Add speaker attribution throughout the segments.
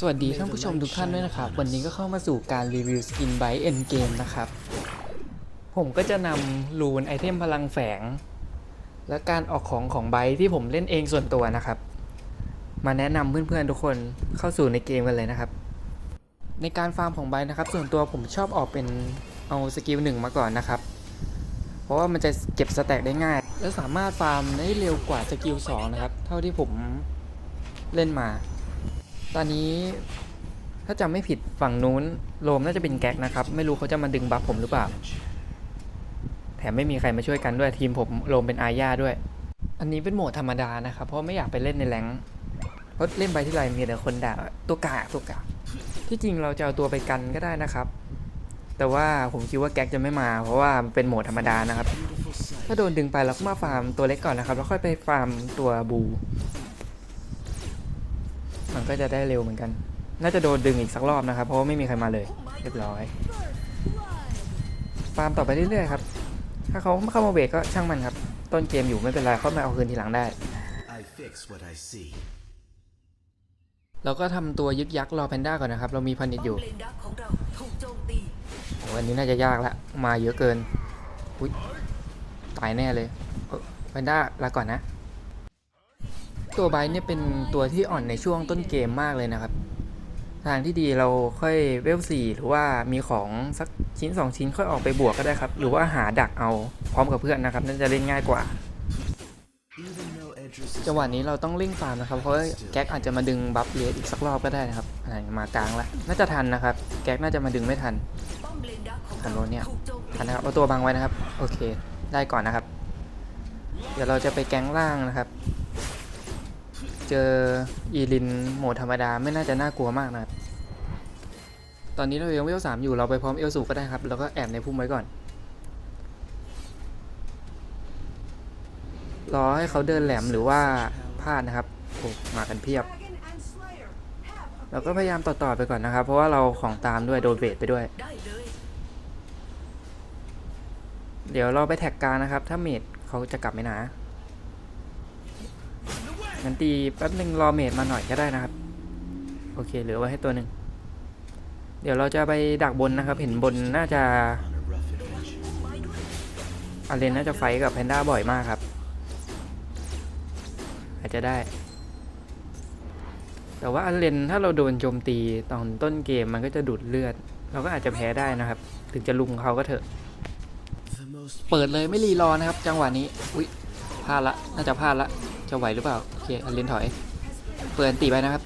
Speaker 1: สวัสดีท่านผู้ชมทุกท่านด้วยนะครับ วันนี้ก็เข้ามาสู่การรีวิวสกินไบเอ็นเกมนะครับ ผมก็จะนำรูนไอเทมพลังแฝง และการออกของของไบที่ผมเล่นเองส่วนตัวนะครับ มาแนะนำเพื่อนๆทุกคนเข้าสู่ในเกมกันเลยนะครับ ในการฟาร์มของไบนะครับ ส่วนตัวผมชอบออกเป็นเอาสกิลหนึ่งมาก่อนนะครับ เพราะว่ามันจะเก็บสแต็กได้ง่าย และสามารถฟาร์มได้เร็วกว่าสกิล2นะครับ เท่าที่ผมเล่นมา ตอนนี้ถ้าจำไม่ผิดฝั่งนู้นโรมน่าจะเป็นแก๊กนะครับ ไม่รู้เขาจะมาดึงบัฟผมหรือเปล่า แถมไม่มีใครมาช่วยกันด้วยทีมผมโรมเป็นอาญาด้วย อันนี้เป็นโหมดธรรมดานะครับ เพราะไม่อยากไปเล่นในแรงเพราะเล่นไปที่ไรมีแต่คนด่าตัวกากตัวกากที่จริงเราจะเอาตัวไปกันก็ได้นะครับ แต่ว่าผมคิดว่าแก๊กจะไม่มา เพราะว่ามันเป็นโหมดธรรมดานะครับ ถ้าโดนดึงไปเราก็มาฟาร์มตัวเล็กก่อนนะครับ แล้วค่อยไปฟาร์มตัวบู มันก็จะได้เร็วเหมือนกัน น่าจะโดนดึงอีกสักรอบนะครับ เพราะว่าไม่มีใครมาเลย เรียบร้อยฟาร์มต่อไปเรื่อยๆครับ ถ้าเขาไม่เข้ามาเบรกก็ช่างมันครับ ต้นเกมอยู่ไม่เป็นไรเขามาเอาคืนทีหลังได้
Speaker 2: I fix what I see.
Speaker 1: เราก็ทำตัวยึกยักรอแพนด้าก่อนนะครับ เรามีพันนิดอยู่
Speaker 3: เลนดักของเราถูกโจมตี
Speaker 1: โอ้อันนี้น่าจะยากละ มาเยอะเกิน อุ้ยตายแน่เลยเอ้อแพนด้าลาก่อนนะ ตัวไบร์เนี่ยเป็นตัวที่อ่อนในช่วงต้นเกมมากเลยนะครับ ทางที่ดีเราค่อยเวลสี่หรือว่ามีของสักชิ้น 2 ชิ้นค่อยออกไปบวกก็ได้ครับ หรือว่าหาดักเอาพร้อมกับเพื่อนนะครับน่าจะเล่นง่ายกว่าจังหวะนี้เราต้องเร่งฟาร์มนะครับเพราะว่าแก๊กอาจจะมาดึงบัฟเลสอีกสักรอบก็ได้นะครับมากลางละน่าจะทันนะครับ แก๊กน่าจะมาดึงไม่ทันทัน
Speaker 3: เรา
Speaker 1: โนเนี่ยทันนะครับเอาตัวบังไว้นะครับ โอเค ได้ก่อนนะครับ เดี๋ยวเราจะไปแก๊งล่างนะครับ เจออีลินโหมดธรรมดาไม่น่าจะน่ากลัวมากนะครับ ตอนนี้เรายังเวลสามอยู่เราไปพร้อมเอลสูก็ได้ครับ แล้วก็แอบในพุ่มไว้ก่อน รอให้เขาเดินแหลมหรือว่าพลาดนะครับโอ้มากันเพียบ เราก็พยายามต่อๆไปก่อนนะครับ เพราะว่าเราของตามด้วยโดนเบรไปด้วย
Speaker 3: เดี๋
Speaker 1: ยวเราไปแท็กกางนะครับ ถ้าเมดเขาจะกลับไหมนะ งั้นตีแป๊บหนึ่งรอเมดมาหน่อยก็ได้นะครับ โอเคเหลือไว้ให้ตัวหนึ่ง เดี๋ยวเราจะไปดักบนนะครับ เห็นบนน่าจะอาเลนน่าจะไฟกับแพนด้าบ่อยมากครับ อาจจะได้ แต่ว่าอาเลนถ้าเราโดนโจมตีตอนต้นเกมมันก็จะดูดเลือด เราก็อาจจะแพ้ได้นะครับ ถึงจะลุมเขาก็เถอะ เปิดเลยไม่รีรอนะครับ จังหวะนี้ อุ๊ยพลาดละ น่าจะพลาดละ จะไหวหรือเปล่าโอเคอันเลนถอย เปิดอันตีไปนะครับ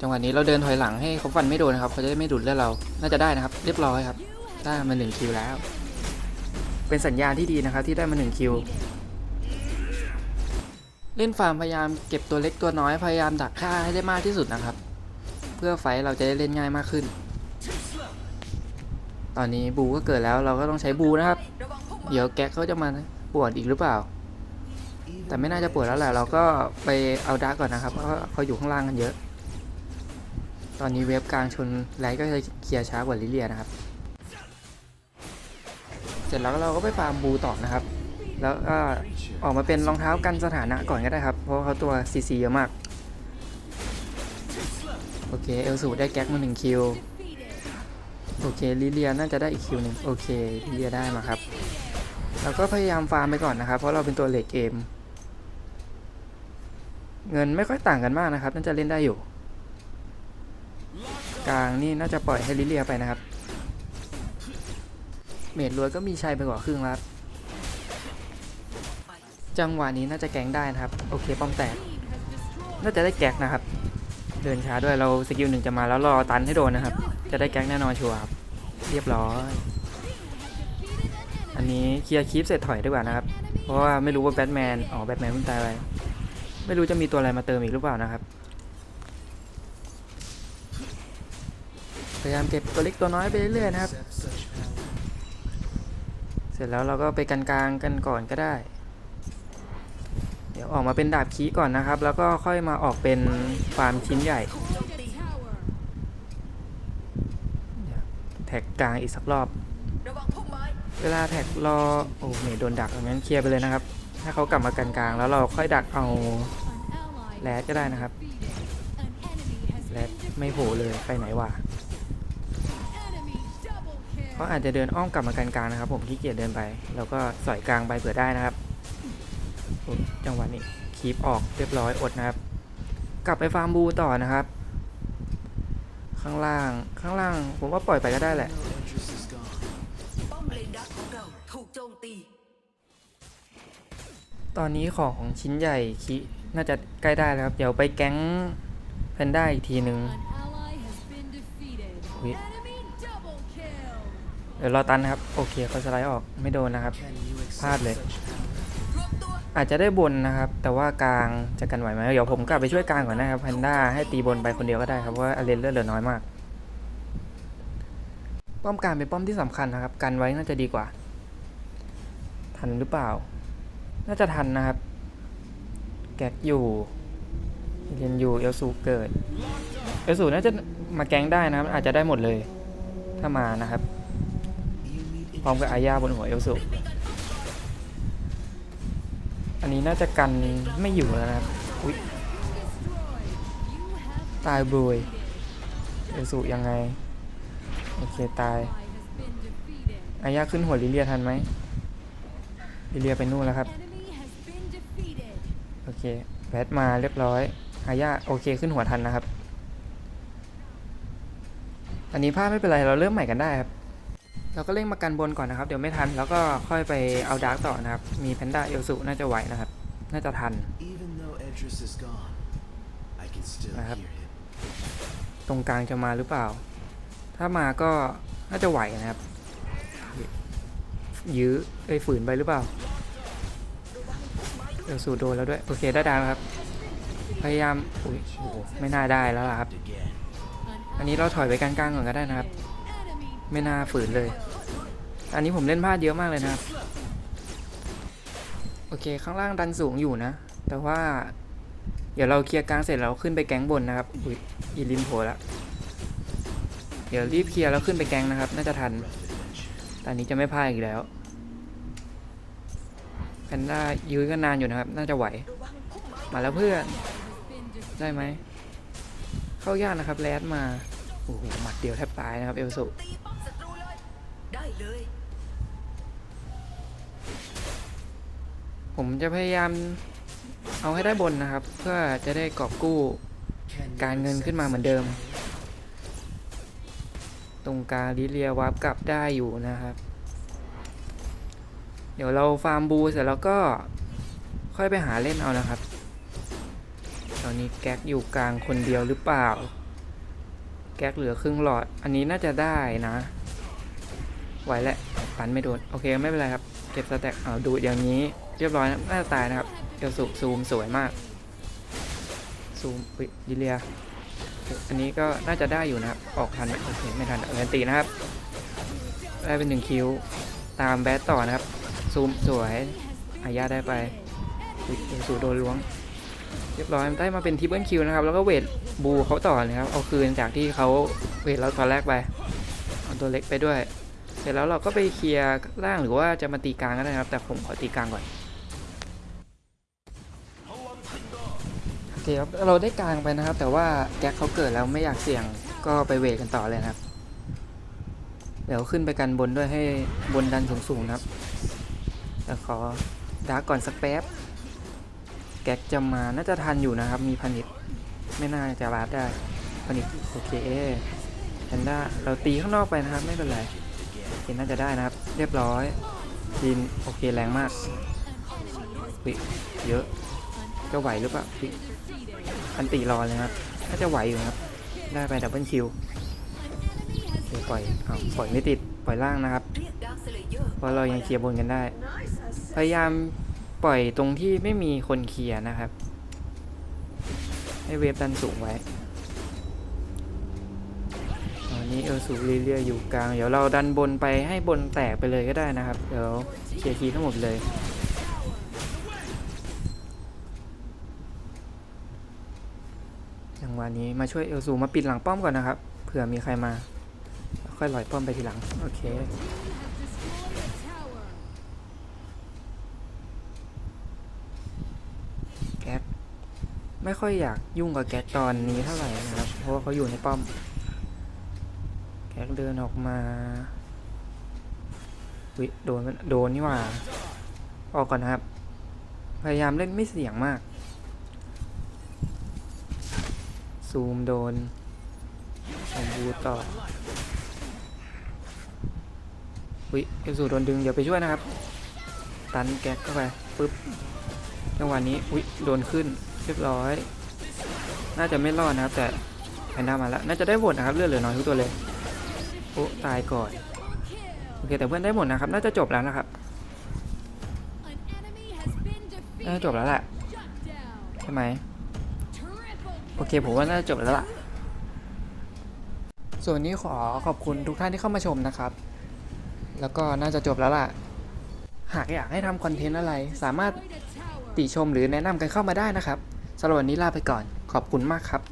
Speaker 1: จังหวะนี้เราเดินถอยหลังให้เขาฟันไม่โดนนะครับเขาจะได้ไม่ดูดเลือดเรา น่าจะได้นะครับ เรียบร้อยครับ ได้มาหนึ่งคิวแล้ว เป็นสัญญาณที่ดีนะครับที่ได้มาหนึ่งคิวเล่นฟาร์มพยายามเก็บตัวเล็กตัวน้อยพยายามดักฆ่าให้ได้มากที่สุดนะครับ เพื่อไฟเราจะได้เล่นง่ายมากขึ้น ตอนนี้บูก็เกิดแล้วเราก็ต้องใช้บูนะครับ เดี๋ยวแก๊กเขาจะมาปวดอีกหรือเปล่า แต่ไม่น่าจะปวดแล้วแหละ เราก็ไปเอาดาร์กก่อนนะครับ เพราะเขาอยู่ข้างล่างกันเยอะ ตอนนี้เว็บกลางชนไลท์ก็จะเคลียร์ช้ากว่าลิเลียนะครับ เสร็จแล้วเราก็ไปฟาร์มบูต่อนะครับ แล้วก็ออกมาเป็นรองเท้ากันสถานะก่อนก็ได้ครับ เพราะเขาตัวซีซีเยอะมาก โอเค เอลสูได้แก๊กมาหนึ่งคิว โอเคลิเลียน่าจะได้อีกคิวหนึ่งโอเคลิเลียได้มาครับเราก็พยายามฟาร์มไปก่อนนะครับ เพราะเราเป็นตัวเลดเกม เงินไม่ค่อยต่างกันมากนะครับ น่าจะเล่นได้อยู่ กลางนี่น่าจะปล่อยให้ลิเลียไปนะครับ เมดรวยก็มีชัยไปกว่าครึ่งแล้วจังหวะนี้น่าจะแกงได้นะครับ โอเคป้อมแตก น่าจะได้แก๊กนะครับ เดินช้าด้วยเราสกิลหนึ่งจะมาแล้วรอตันให้โดนนะครับ จะได้แก๊กแน่นอนชัวร์ครับเรียบร้อย อันนี้เคลียร์คลิปเสร็จถอยดีกว่านะครับ เพราะว่าไม่รู้ว่าแบทแมน อ๋อ แบทแมนเพิ่งตายไป ไม่รู้จะมีตัวอะไรมาเติมอีกหรือเปล่านะครับพยายามเก็บตัวเล็กตัวน้อยไปเรื่อยๆนะครับ เสร็จแล้วเราก็ไปกันกลางกันก่อนก็ได้ เดี๋ยวออกมาเป็นดาบคีก่อนนะครับ แล้วก็ค่อยมาออกเป็นฟาร์มชิ้นใหญ่ แท็กกลางอีกสักรอบ เวลาแท็กรอ โอ้เมยโดนดักงั้นเคลียร์ไปเลยนะครับ ถ้าเขากลับมากันกลางแล้วเราค่อยดักเอา แรดก็ได้นะครับแรดไม่โผล่เลยไปไหนวะเขาอาจจะเดินอ้อมกลับมากันกลางนะครับ ผมขี้เกียจเดินไป แล้วก็สอยกลางไปเผื่อได้นะครับจังหวะนี้คีปออกเรียบร้อยอดนะครับ กลับไปฟาร์มบูต่อนะครับ ข้างล่างข้างล่าง ผมว่าปล่อยไปก็ได้แหละ
Speaker 2: No Edris is gone.
Speaker 3: ป้อมเลนดักของเราถูกโจมตี
Speaker 1: ตอนนี้ของชิ้นใหญ่คิ น่าจะใกล้ได้แล้วครับ เดี๋ยวไปแก๊งแพนด้าอีกทีหนึ่ง
Speaker 4: An ally has been defeated.
Speaker 1: Wait.
Speaker 4: Enemy double kill.
Speaker 1: เดี๋ยวรอตันนะครับ โอเคเขาสไลด์ออกไม่โดนนะครับ
Speaker 2: Can you accept
Speaker 1: Pad เลย.
Speaker 2: such power?
Speaker 3: รวมตัว
Speaker 1: อาจจะได้บนนะครับ แต่ว่ากลางจะกันไหวไหมเดี๋ยวผมกลับไปช่วยกลางก่อนนะครับแพนด้าให้ตีบนไปคนเดียวก็ได้ครับเพราะว่าอเลนเลือดเหลือน้อยมาก ป้อมกลางเป็นป้อมที่สำคัญนะครับ กันไว้น่าจะดีกว่า ทันหรือเปล่า น่าจะทันนะครับ แก๊กอยู่เรียนอยู่เอลซูเกิดเอลซูน่าจะมาแก๊งได้นะครับ อาจจะได้หมดเลย ถ้ามานะครับ พร้อมกับอาญาบนหัวเอลสุอันนี้น่าจะกันไม่อยู่แล้วนะครับอุ๊ยตายบรวยเอลสุยังไง โอเคตาย อาญาขึ้นหัวลิเลียทันไหมลิเลียไปนู่นแล้วครับ เคแบทมาเรียบร้อยอาญาโอเคขึ้นหัวทันนะครับ อันนี้พลาดไม่เป็นไรเราเริ่มใหม่กันได้ครับ เราก็เร่งมากันบนก่อนนะครับ เดี๋ยวไม่ทันแล้วก็ค่อยไปเอาดาร์กต่อนะครับ มีแพนด้าเอลสุน่าจะไหวนะครับ น่าจะทัน
Speaker 2: Even though Edris is gone, I can still
Speaker 1: I have-
Speaker 2: hear him.
Speaker 1: ตรงกลางจะมาหรือเปล่า ถ้ามาก็น่าจะไหวนะครับ ยื้อเอ้ยฝืนไปหรือเปล่าเอลสูโดนแล้วด้วย โอเคได้ดาวครับ พยายามอุ้ยโอ้โหไม่น่าได้แล้วล่ะครับ อันนี้เราถอยไปกลางๆก่อนก็ได้นะครับ ไม่น่าฝืนเลย อันนี้ผมเล่นพลาดเยอะมากเลยนะครับ โอเคข้างล่างดันสูงอยู่นะ แต่ว่า เดี๋ยวเราเคลียร์กลางเสร็จเราขึ้นไปแก๊งบนนะครับอุ้ยอีลิมโผล่แล้วเดี๋ยวรีบเคลียร์แล้วขึ้นไปแก๊งนะครับ น่าจะทันตอนนี้จะไม่พลาดอีกแล้ว แพนด้ายื้อกันนานอยู่นะครับ น่าจะไหว มาแล้วเพื่อน ได้ไหม เข้ายากนะครับแรดมา โอ้โห หมัดเดียวแทบตายนะครับ เอลสุผมจะพยายามเอาให้ได้บนนะครับ เพื่อจะได้กอบกู้การเงินขึ้นมาเหมือนเดิม ตรงกลางลิเลียวาร์ปกลับได้อยู่นะครับ ดี๋ยวเราฟาร์มบูเสร็จแล้วก็ค่อยไปหาเล่นเอานะครับ ตอนนี้แก๊กอยู่กลางคนเดียวหรือเปล่า แก๊กเหลือครึ่งหลอด อันนี้น่าจะได้นะ ไหวแหละปันไม่โดน โอเคไม่เป็นไรครับ เก็บสแต็กเอาดูดอย่างนี้เรียบร้อยนะน่าจะตายนะครับ เดี๋ยวซูมสวยมาก ซูมอุ๊ยดิเลีย อันนี้ก็น่าจะได้อยู่นะครับ ออกทันไหมโอเคไม่ทันแอนตีนะครับ ได้เป็นหนึ่งคิว ตามแบทต่อนะครับ ซูมสวยอาญาได้ไปเอสูโดนล้วง เรียบร้อยได้มาเป็นทิปเปิลคิวนะครับ แล้วก็เวทบูเขาต่อเลยครับ เอาคืนจากที่เขาเวทเราตอนแรกไปเอาตัวเล็กไปด้วย เสร็จแล้วเราก็ไปเคลียร์ล่างหรือว่าจะมาตีกลางก็ได้ครับ แต่ผมขอตีกลางก่อนโอเคครับเราได้กลางไปนะครับ แต่ว่าแก๊กเขาเกิดแล้วไม่อยากเสี่ยงก็ไปเวทกันต่อเลยนะครับเดี๋ยวขึ้นไปกันบนด้วยให้บนดันสูงๆนะครับ แต่ขอดาก่อนสักแป๊บ แก๊กจะมา น่าจะทันอยู่นะครับ มีพันิชไม่น่าจะบาดได้พันิชโอเคแพนด้า เราตีข้างนอกไปนะครับ ไม่เป็นไรโอเคน่าจะได้นะครับ เรียบร้อยดินโอเคแรงมากวิเยอะจะไหวหรือเปล่าวิอันตีรอเลยครับ น่าจะไหวอยู่ครับ ได้ไปดับเบิลคิวโอเคปล่อยอ้าปล่อยไม่ติด ปล่อยล่างนะครับ
Speaker 3: เรียกดาร์คสเลเยอร์
Speaker 1: เพราะเรายังเคลียร์บนกันได้ พยายามปล่อยตรงที่ไม่มีคนเคลียร์นะครับ ให้เวฟดันสูงไว้ตอนนี้เอลสูเรื่อยๆอยู่กลาง เดี๋ยวเราดันบนไปให้บนแตกไปเลยก็ได้นะครับ เดี๋ยวเคลียร์คีทั้งหมดเลยจังหวะนี้มาช่วยเอลสูมาปิดหลังป้อมก่อนนะครับ เผื่อมีใครมา ค่อยลอยป้อมไปทีหลัง โอเค
Speaker 4: have destroyed a tower.
Speaker 1: แก๊ก ไม่ค่อยอยากยุ่งกับแก๊กตอนนี้เท่าไหร่นะครับ เพราะว่าเขาอยู่ในป้อมแก๊กเดินออกมาวิโดนโดนนี่ว่า ออกก่อนนะครับ พยายามเล่นไม่เสี่ยงมาก ซูมโดนเอาบูต่อวิเอลซูโดนดึง เดี๋ยวไปช่วยนะครับ ตันแก๊กเข้าไป ปึ๊บจังหวะนี้วิโดนขึ้น เรียบร้อย น่าจะไม่รอดนะครับ แต่แพนด้ามาแล้วน่าจะได้หมดนะครับเลือดเหลือน้อยทุกตัวเลยโอ้ตายก่อนโอเคแต่เพื่อนได้หมดนะครับ น่าจะจบแล้วนะครับน่าจะจบแล้วแหละใช่ไหมโอเคผมว่าน่าจะจบแล้วล่ะ ส่วนนี้ขอขอบคุณทุกท่านที่เข้ามาชมนะครับ แล้วก็น่าจะจบแล้วล่ะ หากอยากให้ทำคอนเทนต์อะไร สามารถติชมหรือแนะนำกันเข้ามาได้นะครับ สำหรับวันนี้ลาไปก่อน ขอบคุณมากครับ